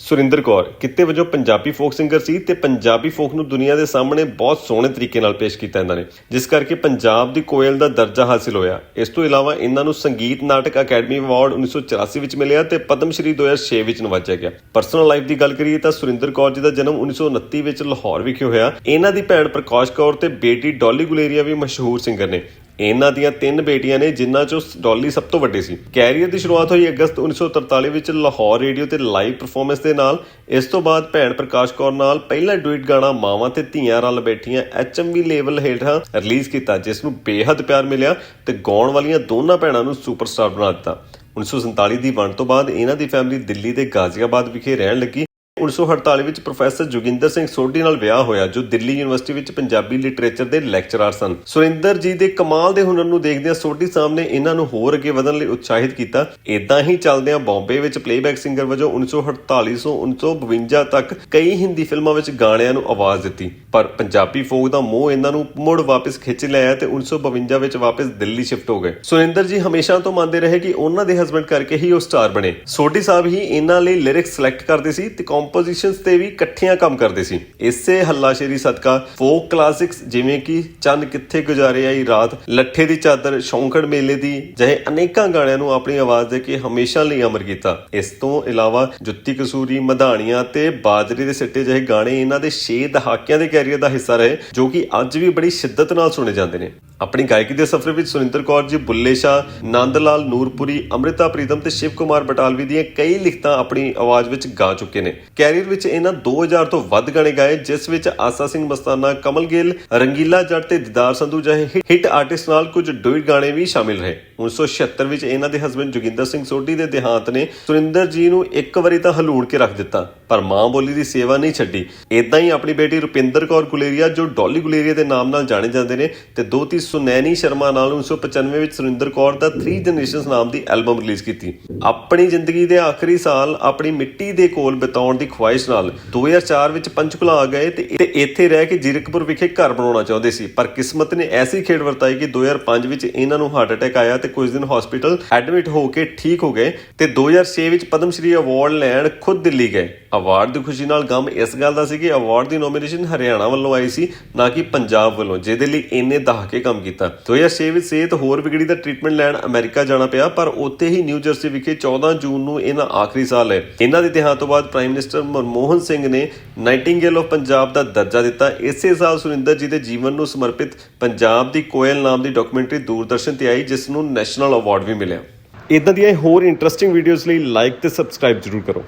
ਸੁਰਿੰਦਰ ਕੌਰ, ਕਿੱਤੇ ਵਜੋਂ Punjabi folk singer ਸੀ ਤੇ ਪੰਜਾਬੀ ਫੋਕ ਨੂੰ ਦੁਨੀਆ ਦੇ ਸਾਹਮਣੇ ਬਹੁਤ ਸੋਹਣੇ ਤਰੀਕੇ ਨਾਲ ਪੇਸ਼ ਕੀਤਾ ਇਹਨਾਂ ਨੇ, ਜਿਸ ਕਰਕੇ ਪੰਜਾਬ ਦੀ ਕੋਇਲ ਦਾ ਦਰਜਾ ਹਾਸਿਲ ਹੋਇਆ। ਇਸ ਤੋਂ ਇਲਾਵਾ ਇਹਨਾਂ ਨੂੰ ਸੰਗੀਤ ਨਾਟਕ ਅਕੈਡਮੀ ਅਵਾਰਡ 1984 ਵਿੱਚ ਮਿਲਿਆ ਤੇ ਪਦਮ ਸ਼੍ਰੀ 2006 ਵਿੱਚ ਨਵਾਜਿਆ ਗਿਆ। ਪਰਸਨਲ ਲਾਈਫ ਦੀ ਗੱਲ ਕਰੀਏ ਤਾਂ ਸੁਰਿੰਦਰ ਕੌਰ ਜੀ ਦਾ ਜਨਮ 1929 ਵਿੱਚ ਲਾਹੌਰ ਵਿਖੇ ਹੋਇਆ। ਇਹਨਾਂ ਦੀ ਭੈਣ ਪ੍ਰਕਾਸ਼ ਕੌਰ ਤੇ ਬੇਟੀ ਡੋਲੀ ਗੁਲੇਰੀਆ ਵੀ ਮਸ਼ਹੂਰ ਸਿੰਗਰ ਨੇ। ਇਹਨਾਂ ਦੀਆਂ ਤਿੰਨ ਬੇਟੀਆਂ ਨੇ, ਜਿਨ੍ਹਾਂ ਚੋਂ ਡੋਲੀ ਸਭ ਤੋਂ ਵੱਡੀ ਸੀ। ਕੈਰੀਅਰ ਦੀ ਸ਼ੁਰੂਆਤ ਹੋਈ ਅਗਸਤ 1943 ਵਿੱਚ ਲਾਹੌਰ ਰੇਡੀਓ ਤੇ ਲਾਈਵ ਪਰਫਾਰਮੈਂਸ ਦੇ ਨਾਲ। ਇਸ ਤੋਂ ਬਾਅਦ ਭੈਣ ਪ੍ਰਕਾਸ਼ ਕੌਰ ਨਾਲ ਪਹਿਲਾ ਡੁਇਟ ਗਾਣਾ ਮਾਵਾਂ ਤੇ ਧੀਆਂ ਰਲ ਬੈਠੀਆਂ ਐਚਐਮਵੀ ਲੇਵਲ ਹੇਠਾਂ ਰਿਲੀਜ਼ ਕੀਤਾ, ਜਿਸ ਨੂੰ ਬੇਹੱਦ ਪਿਆਰ ਮਿਲਿਆ ਤੇ ਗਾਉਣ ਵਾਲੀਆਂ ਦੋਨਾਂ ਭੈਣਾਂ ਨੂੰ ਸੁਪਰਸਟਾਰ ਬਣਾ ਦਿੱਤਾ। 1947 ਦੀ ਵੰਡ ਤੋਂ ਬਾਅਦ ਇਹਨਾਂ ਦੀ ਫੈਮਿਲੀ ਦਿੱਲੀ ਦੇ ਗਾਜ਼ੀਆਬਾਦ ਵਿਖੇ ਰਹਿਣ ਲੱਗੀ। 1948 ਵਿੱਚ ਪ੍ਰੋਫੈਸਰ ਜੋਗਿੰਦਰ ਸਿੰਘ ਸੋਢੀ ਨਾਲ ਵਿਆਹ ਹੋਇਆ, ਜੋ ਦਿੱਲੀ ਯੂਨੀਵਰਸਿਟੀ ਵਿੱਚ ਪੰਜਾਬੀ ਲਿਟਰੇਚਰ ਦੇ ਲੈਕਚਰਰ ਸਨ। ਸੁਰਿੰਦਰ ਜੀ ਦੇ ਕਮਾਲ ਦੇ ਹੁਨਰ ਨੂੰ ਦੇਖਦਿਆਂ ਸੋਢੀ ਸਾਹਿਬ ਨੇ ਇਹਨਾਂ ਨੂੰ ਹੋਰ ਅੱਗੇ ਵਧਣ ਲਈ ਉਤਸ਼ਾਹਿਤ ਕੀਤਾ। ਇਦਾਂ ਹੀ ਚੱਲਦਿਆਂ ਬੰਬੇ ਵਿੱਚ ਪਲੇਬੈਕ ਸਿੰਗਰ ਵਜੋਂ 1948 ਤੋਂ 1952 ਤੱਕ ਕਈ ਹਿੰਦੀ ਫਿਲਮਾਂ ਵਿੱਚ ਗਾਣਿਆਂ ਨੂੰ ਆਵਾਜ਼ ਦਿੱਤੀ। ਪਰ ਪੰਜਾਬੀ ਫੋਕ ਦਾ ਮੋਹ ਇਹਨਾਂ ਨੂੰ ਮੁੜ ਵਾਪਸ ਖਿੱਚ ਲਿਆ ਤੇ 1952 ਵਿੱਚ ਵਾਪਸ ਦਿੱਲੀ ਸ਼ਿਫਟ ਹੋ ਗਏ। ਸੁਰਿੰਦਰ ਜੀ ਹਮੇਸ਼ਾ ਤੋਂ ਮੰਨਦੇ ਰਹੇ ਕਿ ਉਹਨਾਂ ਦੇ ਹਸਬੰਡ ਕਰਕੇ ਹੀ ਉਹ ਸਟਾਰ ਬਣੇ। ਸੋਢੀ ਸਾਹਿਬ ਹੀ ਇਹਨਾਂ ਲਈ ਲਿਰਿਕਸ ਸਿਲੈਕਟ ਕਰਦੇ ਸੀ ਤੇ ਕੰਪੋਜੀਸ਼ਨਸ ਤੇ ਵੀ ਇਕੱਠੀਆਂ ਕੰਮ ਕਰਦੇ ਸੀ। ਇਸੇ ਹੱਲਾਸ਼ੇਰੀ ਸਦਕਾ ਫੋਕ ਕਲਾਸਿਕਸ ਜਿਵੇਂ ਕਿ ਚੰਨ ਕਿੱਥੇ ਗੁਜ਼ਾਰੇ ਆਈ ਰਾਤ, ਲੱਠੇ ਦੀ ਚਾਦਰ ਸ਼ੌਂਕੜ ਮੇਲੇ ਦੀ ਜਿਹੇ ਅਨੇਕਾਂ ਗਾਣਿਆਂ ਨੂੰ ਆਪਣੀ ਆਵਾਜ਼ ਦੇ ਕੇ ਹਮੇਸ਼ਾ ਲਈ ਅਮਰ ਕੀਤਾ। ਇਸ ਤੋਂ ਇਲਾਵਾ ਜੁੱਤੀ ਕਸੂਰੀ, ਮਧਾਣੀਆਂ ਤੇ ਬਾਜਰੀ ਦੇ ਸਿੱਟੇ ਜਿਹੇ ਗਾਣੇ ਇਹਨਾਂ ਦੇ 6 ਦਹਾਕਿਆਂ ਦੇ ਕੈਰੀਅਰ ਦਾ ਹਿੱਸਾ ਰਹੇ, ਜੋ ਕਿ ਅੱਜ ਵੀ ਬੜੀ ਸ਼ਿੱਦਤ ਨਾਲ ਸੁਣੇ ਜਾਂਦੇ ਨੇ। ਆਪਣੀ ਗਾਇਕੀ ਦੇ ਸਫ਼ਰ ਵਿੱਚ ਸੁਰਿੰਦਰ ਕੌਰ ਜੀ, ਬੁੱਲੇ ਸ਼ਾਹ ਨੰਦ ਲਾਲ ਨੂਰਪੁਰੀ, ਅੰਮ੍ਰਿਤਾ ਪ੍ਰੀਤਮ ਤੇ ਸ਼ਿਵ ਕੁਮਾਰ ਬਟਾਲਵੀ ਦੀਆਂ ਕਈ ਲਿਖਤਾਂ ਆਪਣੀ ਆਵਾਜ਼ ਵਿੱਚ ਗਾ ਚੁੱਕੇ ਨੇ। ਕੈਰੀਅਰ ਵਿੱਚ ਇਹਨਾਂ 2000 ਤੋਂ ਵੱਧ ਗਾਣੇ ਗਾਏ, ਜਿਸ ਵਿੱਚ ਆਸਾ ਸਿੰਘ ਮਸਤਾਨਾ, ਕਮਲ ਗਿੱਲ, ਰੰਗੀਲਾ ਜੱਟ ਤੇ ਦਿਦਾਰ ਸੰਧੂ ਜਿਹੇ ਹਿੱਟ ਆਰਟਿਸਟ ਨਾਲ ਕੁਝ ਡੁਇਟ ਗਾਣੇ ਵੀ ਸ਼ਾਮਿਲ ਰਹੇ। 1976 ਵਿੱਚ ਇਹਨਾਂ ਦੇ ਹਸਬੰਡ ਜੋਗਿੰਦਰ ਸਿੰਘ ਸੋਢੀ ਦੇ ਦੇਹਾਂਤ ਨੇ ਸੁਰਿੰਦਰ ਜੀ ਨੂੰ ਇੱਕ ਵਾਰੀ ਤਾਂ ਹਲੂੜ ਕੇ ਰੱਖ ਦਿੱਤਾ। ਪਰ ਮਾਂ ਬੋਲੀ ਦੀ ਸੇਵਾ ਨਹੀਂ ਛੱਡੀ। ਇਦਾਂ ਹੀ ਆਪਣੀ ਬੇਟੀ ਰੁਪਿੰਦਰ ਕੌਰ ਗੁਲੇਰੀਆ, ਜੋ ਡੋਲੀ ਗੁਲੇਰੀਆ ਦੇ ਨਾਮ ਨਾਲ ਜਾਣੇ ਜਾਂਦੇ ਨੇ ਤੇ ਦੋਤੀ ਸੁਨੈਣੀ ਸ਼ਰਮਾ ਨਾਲ 1995 ਵਿੱਚ ਸੁਰਿੰਦਰ ਕੌਰ ਦਾ 3 ਜਨਰੇਸ਼ਨਸ ਨਾਮ ਦੀ ਐਲਬਮ ਰਿਲੀਜ਼ ਕੀਤੀ। ਆਪਣੀ ਜ਼ਿੰਦਗੀ ਦੇ ਆਖਰੀ ਸਾਲ ਆਪਣੀ ਮਿੱਟੀ ਦੇ ਕੋਲ ਬਿਤਾਉਣ ਦੀ ਖੁਆਇਸ਼ ਨਾਲ 2004 ਵਿੱਚ ਪੰਚਕੁਲਾ ਆ ਗਏ ਤੇ ਤੇ ਇੱਥੇ ਰਹਿ ਕੇ ਜੀਰਕਪੁਰ ਵਿਖੇ ਘਰ ਬਣਾਉਣਾ ਚਾਹੁੰਦੇ ਸੀ। ਪਰ ਕਿਸਮਤ ਨੇ ਐਸੀ ਖੇਡ ਵਰਤਾਈ ਕਿ 2005 ਵਿੱਚ ਇਹਨਾਂ ਨੂੰ ਹਾਰਟ ਅਟੈਕ ਆਇਆ ਤੇ ਕੁਝ ਦਿਨ ਹਸਪੀਟਲ ਐਡਮਿਟ ਹੋ ਕੇ ਠੀਕ ਹੋ ਗਏ ਤੇ 2006 ਵਿੱਚ ਪਦਮ ਸ਼੍ਰੀ ਅਵਾਰਡ ਲੈਣ ਖੁਦ ਦਿੱਲੀ ਗਏ। ਅਵਾਰਡ ਦੀ ਖੁਸ਼ੀ ਨਾਲ ਗਮ ਇਸ ਗੱਲ ਦਾ ਸੀ ਕਿ ਅਵਾਰਡ ਦੀ ਨੋਮੀਨੇਸ਼ਨ ਹਰਿਆਣਾ ਵੱਲੋਂ ਆਈ ਸੀ, ਨਾ ਕਿ ਪੰਜਾਬ ਵੱਲੋਂ, ਜਿਹਦੇ ਲਈ ਇੰਨੇ ਦਹਾਕੇ ਕੰਮ ਕੀਤਾ। 2006 ਵਿੱਚ ਸਿਹਤ ਹੋਰ ਵਿਗੜੀ ਦਾ ਟ੍ਰੀਟਮੈਂਟ ਲੈਣ ਅਮਰੀਕਾ ਜਾਣਾ ਪਿਆ, ਪਰ ਉੱਥੇ ਹੀ ਨਿਊ ਜਰਸੀ ਵਿਖੇ 14 ਜੂਨ ਨੂੰ ਇਹਨਾਂ ਆਖਰੀ ਸਾਲ ਹੈ। ਇਹਨਾਂ ਦੇ ਦੇਹਾਂਤ ਤੋਂ ਬਾਅਦ ਪ੍ਰਾਈਮ ਮਿਨਿਸਟਰ ਮਨਮੋਹਨ ਸਿੰਘ ਨੇ ਨਾਈਟਿੰਗੇਲ ਆਫ ਪੰਜਾਬ ਦਾ ਦਰਜਾ ਦਿੱਤਾ। ਇਸੇ ਸਾਲ ਸੁਰਿੰਦਰ ਜੀ ਦੇ ਜੀਵਨ ਨੂੰ ਸਮਰਪਿਤ ਪੰਜਾਬ ਦੀ ਕੋਇਲ ਨਾਮ ਦੀ ਡਾਕੂਮੈਂਟਰੀ ਦੂਰਦਰਸ਼ਨ ਤੇ ਆਈ, ਜਿਸ ਨੂੰ ਨੈਸ਼ਨਲ ਅਵਾਰਡ ਵੀ ਮਿਲਿਆ। ਇਦਾਂ ਦੀਆਂ ਹੋਰ ਇੰਟਰਸਟਿੰਗ ਵੀਡੀਓਜ਼ ਲਈ ਲਾਈਕ ਤੇ ਸਬਸਕ੍ਰਾਈਬ ਜ਼ਰੂਰ ਕਰੋ।